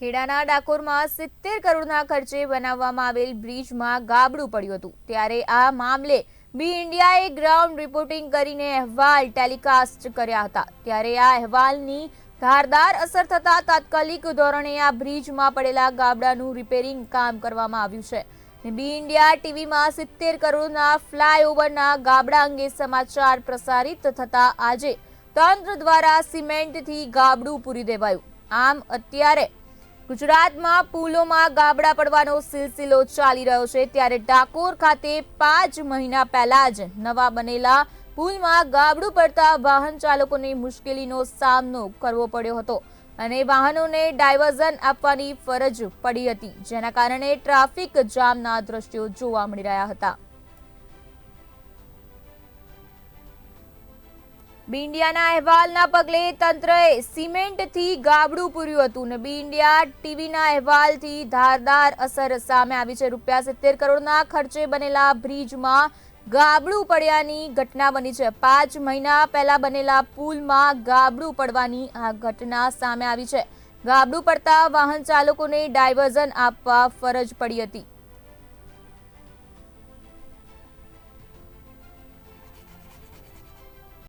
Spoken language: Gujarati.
ખેડાના ડાકોરમાં સિત્તેર કરોડના ખર્ચે બનાવવામાં આવેલ બ્રિજમાં ગાબડું પડ્યું હતું. ત્યારે આ મામલે બી ઇન્ડિયાએ ગ્રાઉન્ડ રિપોર્ટિંગ કરીને અહેવાલ ટેલિકાસ્ટ કર્યા હતા. ત્યારે આ અહેવાલની ધારદાર અસર થતા તાત્કાલિક ધોરણે આ બ્રિજમાં પડેલા ગાબડાનું રિપેરિંગ કામ કરવામાં આવ્યું છે. બી ઇન્ડિયા ટીવીમાં સિત્તેર કરોડના ફ્લાયઓવરના ગાબડા અંગે સમાચાર પ્રસારિત થતા આજે તંત્ર દ્વારા સિમેન્ટથી ગાબડું પૂરી દેવાયું. આમ અત્યારે ગુજરાતમાં પુલોમાં ગાબડા પડવાનો સિલસિલો ચાલી રહ્યો છે ત્યારે ડાકોર ખાતે પાંચ મહિના પહેલા જ નવા બનેલા પુલમાં ગાબડું પડતા વાહન ચાલકોને મુશ્કેલીનો સામનો કરવો પડ્યો હતો અને વાહનોને ડાયવર્ઝન આપવાની ફરજ પડી હતી, જેના કારણે ટ્રાફિક જામના દ્રશ્યો જોવા મળી રહ્યા હતા. બી ઇન્ડિયાના અહેવાલના પગલે તંત્રએ સિમેન્ટથી ગાબડું પૂર્યું હતું ને બી ઇન્ડિયા ટીવીના અહેવાલથી ધારદાર અસર સામે આવી છે. રૂપિયા સિત્તેર કરોડના ખર્ચે બનેલા બ્રિજમાં ગાબડું પડ્યાની ઘટના બની છે. પાંચ મહિના પહેલા બનેલા પુલમાં ગાબડું પડવાની આ ઘટના સામે આવી છે. ગાબડું પડતા વાહન ચાલકોને ડાયવર્ઝન આપવા ફરજ પડી હતી.